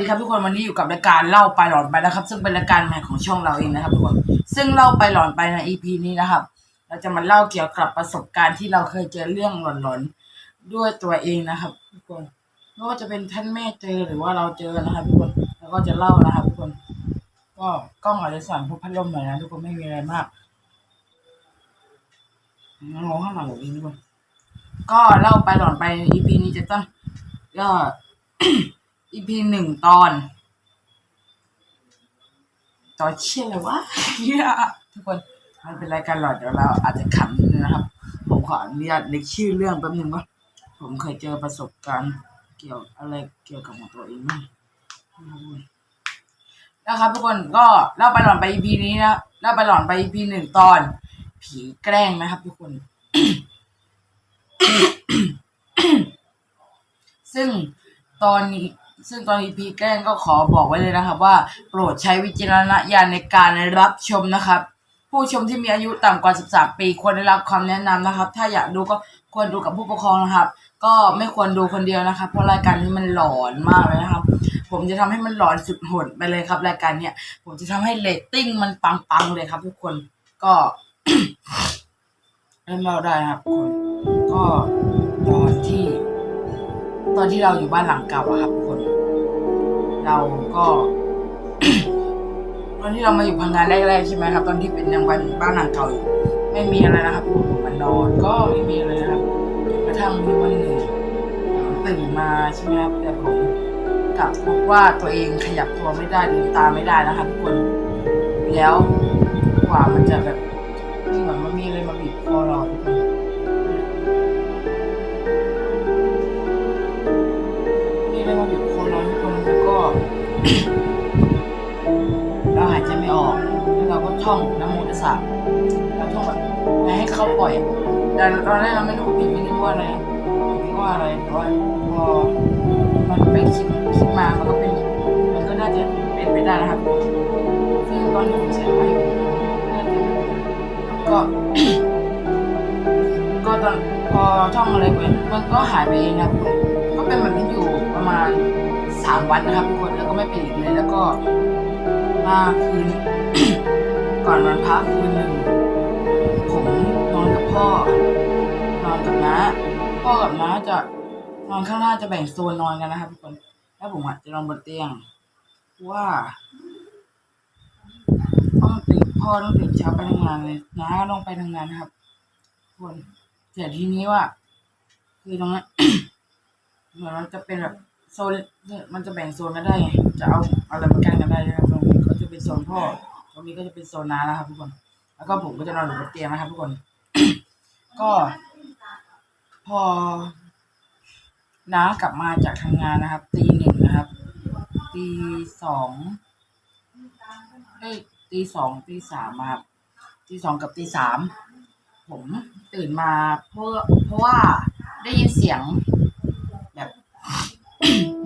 ดีครับทุกคนวันนี้อยู่กับรายการเล่าไปหลอนไปนะครับ ซึ่งเป็นรายการใหม่ของช่องเราเองนะครับทุกคนซึ่งเล่าไปหลอนไปใน EP นี้นะครับ เราจะมาเล่าเกี่ยวกับประสบการณ์ที่เราเคยเจอเรื่องหลอนๆด้วยตัวเองนะครับทุกคนไม่ว่าจะเป็นท่านแม่เจอหรือว่าเราเจอนะครับทุกคนแล้วก็จะเล่านะครับทุกคน ก็กล้องอาจจะสั่นเพราะพัดลมหน่อยนะทุกคนไม่มีอะไรมากงงข้างหลังผมเองทุกคนก็เล่าไปหลอนไป EP นี้จะต้องก็ EP หนึ่งตอน ตอนเชี่ยเลยวะเหี้ยทุกคนมันเป็นรายการหลอดเดี๋ยวเราอาจจะขำนิดนึงนะครับ ผมขออนุญาตเล็กชื่อเรื่องแป๊บนึงว่าผมเคยเจอประสบการณ์เกี่ยวอะไรเกี่ยวกับของตัวเองบ้งนะครับทุกคนก็เล่าไปหลอนไป EP นี้นะเล่าไปหลอนไป EP หนึ่งตอน ผีแกล้งนะครับ ทุกคน ซึ่งตอนนี้ ซึ่งตอนนี้พีแกล้งก็ขอบอกไว้เลยนะครับ ว่าโปรดใช้วิจารณญาณในการรับชมนะครับ ผู้ชมที่มีอายุต่ำกว่า 13 ปีควรได้รับคำแนะนำนะครับ ถ้าอยากดูก็ควรดูกับผู้ปกครองนะครับ ก็ไม่ควรดูคนเดียวนะครับ เพราะรายการนี้มันหลอนมากเลยนะครับ ผมจะทำให้มันหลอนสุดหดไปเลยครับ รายการเนี้ยผมจะทำให้เรตติ้งมันปังๆเลยครับ ทุกคนก็เริ่มเราได้ครับคนก็ตอนที่ ตอนที่เราอยู่บ้านหลังเก่าอะครับคน เราก็ตอนที่เรามาอยู่พังงานแรกๆใช่ไหมครับ ตอนที่เป็นยังบ้านบ้านหลังเก่าอยู่ไม่มีอะไรนะครับมมานอนก็ไม่มีอะไรนะครับกระทั่งมีวันหนึ่งตื่นมาใช่ไหมครับแต่ผมกลับพบว่าตัวเองขยับตัวไม่ได้ลืมตาไม่ได้นะครับทุกคนแล้วกว่ามันจะแบบเหมือนมันมีอะไรมาบีบคอเราทุกคน ท่องน้ำมูตสาเราท่องแบบให้เขาปล่อย แต่ตอนแรกเราไม่รู้ผิดไม่รู้ว่าอะไรไม่ว่าอะไรแต่ว่าพอมันไปคิดคิดมามันก็เป็นมันก็น่าจะเป็นไปได้นะครับซึ่งตอนที่ผมใส่ไว้อยู่น่าจะก็ ก็ตอนพอท่องอะไรไปมันก็หายไปเองนะครับก็เป็นแบบนี้อยู่ประมาณสามวันนะครับทุกคนแล้วก็ไม่เป็นอีกเลยแล้วก็มาคืน ก่อนวันพักคืนหนึ่ง ผมนอนกับพ่อ นอนกับน้า พ่อกับน้าจะนอนข้างล่างจะแบ่งโซนนอนกันนะครับทุกคน แล้วผมอาจจะนอนบนเตียง ว่าต้องตื่นพ่อต้องตื่นเช้าไปทำงานเลยน้าต้องไปทำงานนะครับคนแต่ทีนี้ว่า คือตรงนั้นเหมือนมันจะเป็นแบบโซนเนี่ยมันจะแบ่งโซนกันได้ไงจะเอาอะไรมากันกันได้นะครับตรงนี้ก็จะเป็นโซนพ่อ รงนี้ก็จะเป็นโซนน้านะครับทุกคน แล้วก็ผมก็จะนอนอยู่บนเตียงนะครับทุกคน ก็ พอน้ากลับมาจากทำงานนะครับตีหนึ่งนะครับตีสองเอ้ยตีสองตีสามอะครับตีสองกับตีสามผมตื่นมาเพราะเพราะว่าได้ยินเสียง แบบ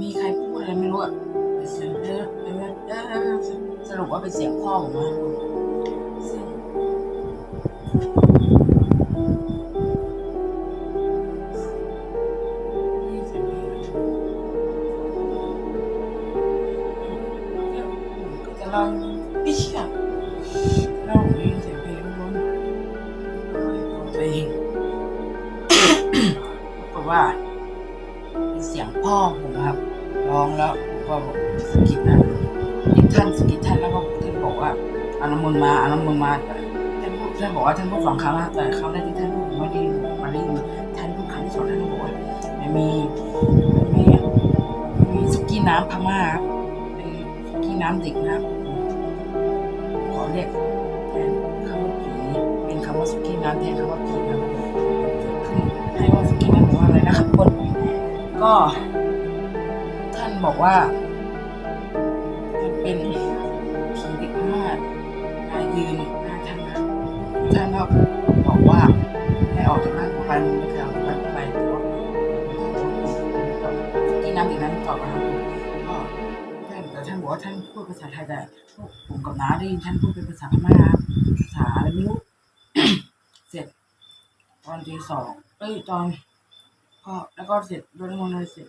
มีใครพูดอะไรไม่รู้อะ รุปว่าเป็นเสียงพ่อผมนะซึ่งได้ยินเสียงเพลงอะแล้วผมก็จะเล่าไม่เชื่อเล่าผมได้ยินเสียงเพลงล้มตัวเองปรากว่ามีเสียงพ่อผมครับร้องแล้วผมก็สะกิดนะ อีกท่านสกิท่านแล้วก็ท่านบอกว่าเอาน้ำมนต์มาเอาน้ำมนต์มาแต่ท่านพูดท่านบอกว่าท่านพูดสองครั้งนะแต่ครั้งแรกที่ท่านพูดผมไม่ได้มาได้ยินท่านพูดครั้งที่สองท่านบอกว่าไม่มีไม่มีมีสุกี้น้ำพม่าครับเป็นสุกี้น้ำเด็กนะครับขอเรียกแทนคำว่าผีเป็นคำว่าสุกี้น้ำแทนคำว่าผีนะครับขึ้นให้ว่าสุกี้น้ำแปลว่าอะไรนะครับคนก็ท่านบอกว่า ยืนหน้าท่านนะท่านก็บอกว่าให้ออกจากบ้านไปมึงไม่เออกจากบ้านไปแต่ว่าที่น้ำอีกนั้นตอบนะครับก็ท่านแต่ท่านบอกว่าท่านพูดภาษาไทยแต่พวกผมกับน้าได้ยินท่านพูดเป็นภาษาพม่าภาษาอะไรไม่รู้เสร็จ ตอนตีสองเอ้ยตอนพอแล้วก็เสร็จโดนมนต์เลยเสร็จ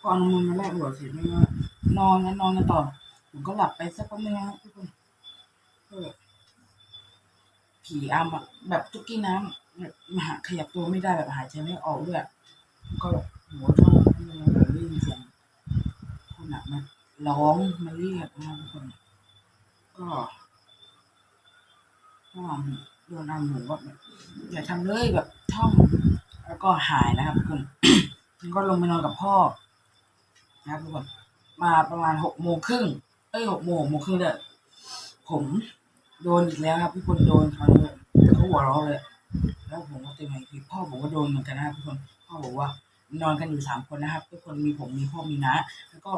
พออนุมูลมาแรกหัวเสร็จไม่ว่านอนกันนอนกันต่อผมก็หลับไปสักแป๊บนึงนะครับทุกคน แบบผีอำอะแบบทุกกี้น้ำแบบหาขยับตัวไม่ได้แบบหายใจไม่ออกด้วยก็แบบหัวท้องแบบได้ยินเสียงคนอะมันร้องมาเรียกนะทุกคนก็ก็โดนอันหมูแบบอย่าทำเลยแบบท่องแล้วก็หายนะครับทุกคนก็ลงไปนอนกับพ่อนะครับทุกคนมาประมาณหกโมงครึ่งเอ้ยหกโมงหกโมงครึ่งเด้อผม โดนอีกแล้วครับทุกคนโดนเขาเลยเขาหัวเราะเลย แล้วผมก็เต็มที่พ่อผมก็โดนเหมือนกันนะครับทุกคนพ่อบอกว่านอนกันอยู่สามคนนะครับทุกคนมีผมมีพ่อมีน้าแล้วก็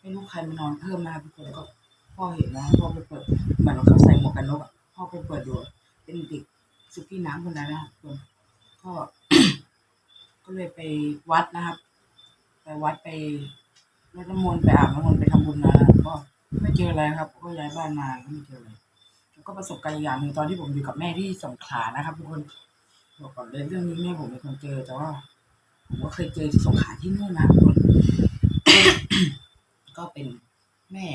ไม่รู้ใครมานอนเพิ่มนะครับทุกคนก็พ่อเห็นนะพ่อไปเปิดเหมือนเขาใส่หมวกกันน็อกพ่อไปเปิดดูเป็นเด็กสุกี้น้ำคนนั้นนะครับทุกคนก็ก็เลยไปวัดนะครับ ไปวัดไปรดน้ำมนต์ไปอาบน้ำมนต์ไปทำบุญมาก็ไม่เจออะไรครับ ก็ย้ายบ้านมาก็ไม่เจออะไร ก็ประสบการณ์อย่างหนึ่งตอนที่ผมอยู่กับแม่ที่สงขลานะครับทุกคนบอกก่อนเลยเรื่องนี้แม่ผมเป็นคนเจอแต่ว่าผมก็เคยเจอที่สงขลาที่นู่นนะทุกคนก็เป็นแม่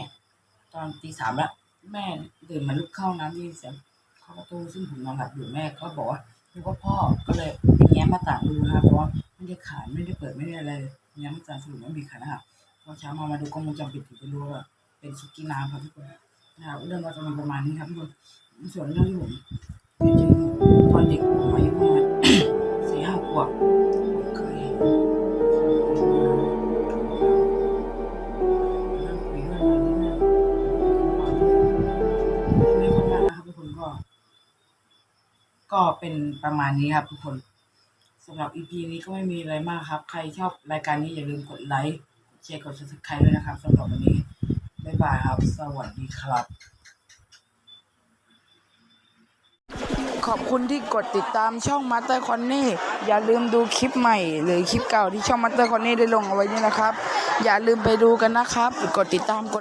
ตอนตีสามแล้วแม่ตื่นมาลุกเข้าน้ำที่เสียงเข้าประตูซึ่งผมนอนหลับอยู่แม่ก็บอกว่านึกว่าพ่อก็เลยไปแง้มหน้าต่างดูนะครับเพราะว่าไม่ได้ขายไม่ได้เปิดไม่ได้อะไรแง้มหน้าต่างสรุปไม่มีขายนะครับพอเช้ามามาดูกล้องวงจรปิดถึงจะรู้ว่าเป็นสุกี้น้ำครับทุกคน นะครับเรื่องราวจะมีประมาณนี้ครับทุกคนส่วนเรื่องที่ผมเคยเจอตอนเด็กผมอายุประมาณสี่ห้าขวบผมเคยเห็นนั่งคุยเรื่องอะไรนี่นะไม่ค่อยมากนะครับทุกคนก็ก็เป็นประมาณนี้ครับทุกคนสำหรับ EP นี้ก็ไม่มีอะไรมากครับ ใครชอบรายการนี้อย่าลืมกดไลค์แชร์กด subscribe ด้วยนะครับสำหรับวันนี้ บ๊ายบายครับ สวัสดีครับ ขอบคุณที่กดติดตามช่องมาสเตอร์คอนนี่อย่าลืมดูคลิปใหม่ หรือคลิปเก่าที่ช่องมาสเตอร์คอนนี่ได้ลงเอาไว้นี่นะครับ อย่าลืมไปดูกันนะครับ กดติดตามกด